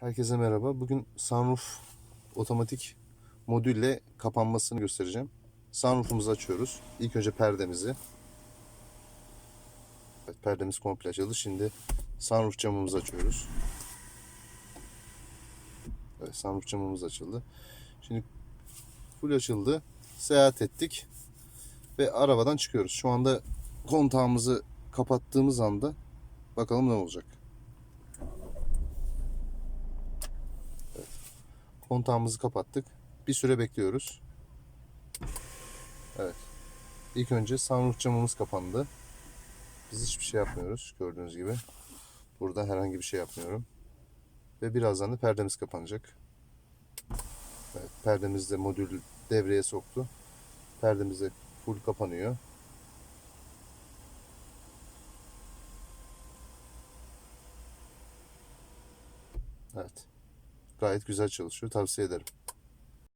Herkese merhaba. Bugün sunroof otomatik modülle kapanmasını göstereceğim. Sunroofumuzu açıyoruz. İlk önce perdemizi. Evet, perdemiz komple açıldı. Şimdi sunroof camımızı açıyoruz. Evet, sunroof camımız açıldı. Şimdi full açıldı. Seyahat ettik ve arabadan çıkıyoruz. Şu anda kontağımızı kapattığımız anda bakalım ne olacak. Kontağımızı kapattık. Bir süre bekliyoruz. Evet. İlk önce sunroof camımız kapandı. Biz hiçbir şey yapmıyoruz gördüğünüz gibi. Burada herhangi bir şey yapmıyorum. Ve birazdan da perdemiz kapanacak. Evet, perdemiz de modül devreye soktu. Perdemiz de full kapanıyor. Evet. Gayet güzel çalışıyor. Tavsiye ederim.